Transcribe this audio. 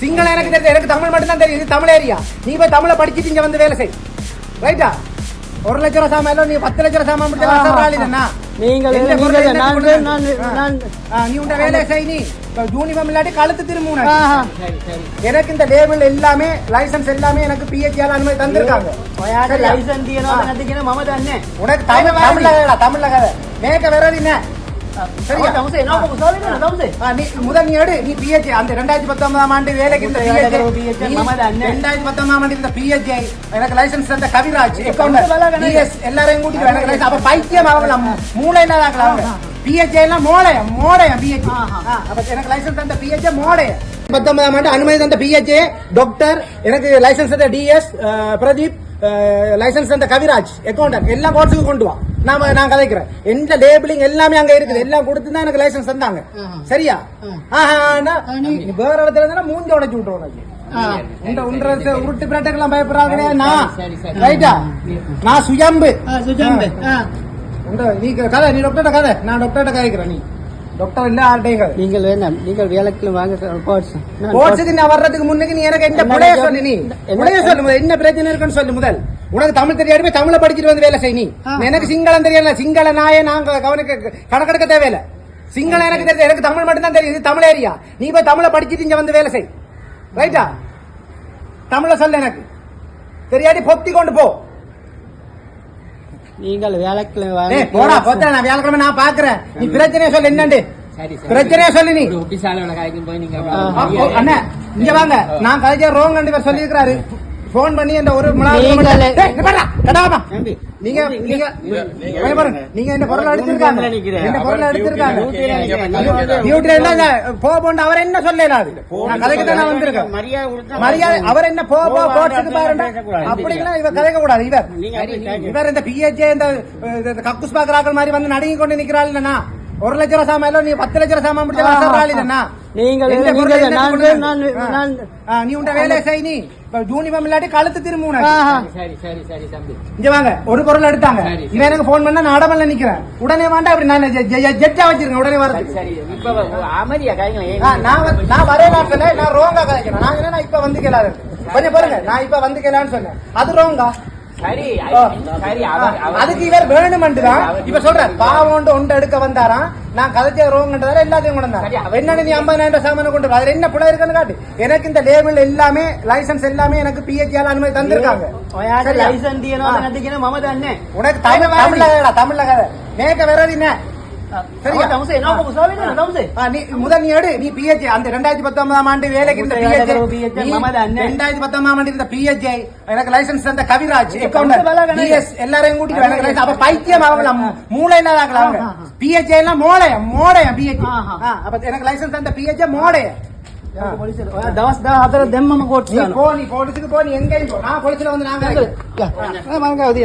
சிங்கள எனக்கு தெரியும் எனக்கு தமிழ் மட்டும்தான் தெரியும். இது தமிழ் ஏரியா நீ போய் தமிழை படிச்சுட்டு இங்கே வந்து வேலை செய். ரைட்டா ஒரு லட்ச ரூபா சாமான் நீ பத்து லட்ச ரூபா சாமான் முடிச்சா நீங்கள் நீ உண்ட வேலை செய் நீ. யூனிஃபார்ம் இல்லாட்டி கழுத்து திரும்ப எனக்கு இந்த லேபிள் எல்லாமே லைசன்ஸ் எல்லாமே எனக்கு பிஹெச்ஆர் அனுமதி தந்திருக்காங்க. உனக்கு தமிழ் தமிழ்ல கதை மேக்க வேற என்ன தம்பு நீ எடு அந்த ரெண்டாயிரத்தி பத்தொன்பதாம் ஆண்டு வேலைக்கு ரெண்டாயிரத்தி பத்தொன்பதாம் ஆண்டு இந்த பிஹெச்ஐ எனக்கு லைசன்ஸ் கவிராஜ் எல்லாரையும் கூட்டிட்டு எனக்கு லைசன்ஸ் அப்ப பைத்தியம் மோடைய அப்ப எனக்கு லைசன்ஸ் தந்த பிஹெச்ஐ மோடைய பத்தொன்பதாம் ஆண்டு அனுமதி தந்த பிஹெச்ஏ டாக்டர் எனக்கு லைசன்ஸ் தந்த டிஎஸ் பிரதீப் லைசன்ஸ் தந்த கவிராஜ் அக்கௌண்டர் எல்லா கோர்ஸுக்கு கொண்டு வா நாம நான் கதைக்கிறேன். எந்த லேபிளிங் எல்லாமே அங்க இருக்குது. எல்லாம் கொடுத்து தான் எனக்கு லைசன்ஸ் தந்தாங்க. சரியா? வேற இடத்துல இருந்தா மூஞ்சி உடைச்சு விட்டு உனக்கு உருட்டு பிரட்டெல்லாம் பயப்படுறாங்க நான்? ரைட்டா நான் சுயம்பு. சுயம்பு. நீ கதை நீ டாக்டர்கிட்ட கதை. நான் டாக்டர்கிட்ட கதைக்கிறேன் நீ. டாக்டர் இல்ல ஆர்டைங்க நீங்கள் வேண்டாம் நீங்கள் வாங்க கோர்ஸ் கோர்ஸுக்கு நான் வர்றதுக்கு முன்னுக்கு நீ எனக்கு என்ன புடைய சொல்லு நீ. புடைய சொல்லு என்ன பிரச்சனை இருக்குன்னு சொல்லு முதல். உனக்கு தமிழ் தெரியாது போய் தமிழை படிச்சுட்டு வந்து வேலை செய் நீ. எனக்கு சிங்களம் தெரியல சிங்கள நாயே நாங்க கவனிக்க கணக்கெடுக்க தேவையில்ல. சிங்களம் எனக்கு தெரியும் எனக்கு தமிழ் மட்டும் தான் தெரியும் இது தமிழ் ஏரியா நீ போய் தமிழை படிச்சுட்டு இங்க வந்து வேலை செய். ரைட்டா தமிழ சொல்லு எனக்கு. தெரியாடி பொத்தி கொண்டு போ. நீங்கள் ஏய், போடா பொத்தா நான் வியாழக்கிழமை நான் பாக்குறேன் நீ பிரச்சனையை சொல்லு என்னண்டு? பிரச்சனையை சொல்லு நீ. அப்போ, அண்ணா இங்க வாங்க. நான் கதைச்ச ரோங் ரெண்டு பேர் சொல்லியிருக்கிறாரு. போன் பண்ணி இந்த ஒரு நீங்க நீங்க நீங்க டியூட்டில இருந்தா இந்த போ போண்டு அவர் என்ன நான்? கதைக்கு தான் வந்திருக்கேன். மரியாதை அவர் என்ன போ போ போட்டுக்கு பாருங்க அப்படின்னா இவர் கதைக்க கூடாது இவர் இவர். இந்த பிஹெச்ஏ இந்த கக்குஸ் பாக்குறாக்கள் மாதிரி வந்து நடுங்கி கொண்டு நிக்கிறாள் ஒரு லட்ச ரூபா சாமான் இல்ல நீ பத்து லட்ச ரூபா சாமான் முடிச்சா இல்லைன்னா நீங்கள் நீ உண்ட செய் நீ. யூனிஃபார்ம் இல்லாட்டி கழுத்து. இங்க வாங்க ஒரு பொருள் எடுத்தாங்க. இவன் எனக்கு போன் பண்ணா நான் அடமல்ல நிக்கிறேன். உடனே வேண்டாம் அப்படி நான் ஜெட்டா வச்சிருக்கேன் உடனே வரது நான் வந்து- நான் ரோங்கா கதைக்கிறேன். நான் இப்ப வந்து கேளாது கொஞ்சம் பாருங்க நான் இப்ப வந்து கேளான்னு சொன்னேன். அது ரோங்கா அதுக்கு இவர் வேணுமென்றுதான். இப்ப சொல்றாரு பாவம் ஒன்று எடுக்க வந்தாராம் நான் கதைச்ச ரோங்கன்றதால எல்லாத்தையும் கொண்டு வந்தாரு என்னன்னு நீ ஐம்பதாயிரம் ரூபாய் சாமான் கொண்டு அதுல என்ன புள்ள இருக்குன்னு காட்டு. எனக்கு இந்த லேபிள் எல்லாமே லைசன்ஸ் எல்லாமே எனக்கு பிஹெச்ஆல அனுமதி தந்திருக்காங்க. உனக்கு தமிழ்ல தமிழ்ல கதை நேக்க வேறது என்ன? சரியா? තමුසේ එනවා කොහොමද තමුසේ ஆ, நீ முதல் நீ எடு நீ பிஹெச் அந்த ரெண்டாயிரத்தி பத்தொன்பதாம் ஆண்டு வேலைக்கு இருந்த வேலை PHA, PHA, நீ மாமா தான் அண்ணன். ரெண்டாயிரத்தி பத்தொன்பதாம் ஆண்டு இருந்த பிஹெச்ஐ எனக்கு லைசன்ஸ் தந்த கவிராஜ் கவுண்டர் வேலை கணக்கு. டிஎஸ் எல்லாரையும் கூட்டிட்டு எனக்கு license. அப்ப பைத்தியம் ஆகலாம் மூளை இல்லாதாக்கலாம் அவங்க ஆஹா. பிஹெச்ஐ எல்லாம் மோடையம் மோடையம் பிஹெச் ஆஹா. அப்ப எனக்கு லைசன்ஸ் தந்த பிஹெச்ஐ மோடையம் ඔයා දවස් 14 දෙම්මම කෝට් நீ போ நீ போலீஸுக்கு போ நீ எங்கேயும் போ நான் போலீஸ்ல வந்து நாங்க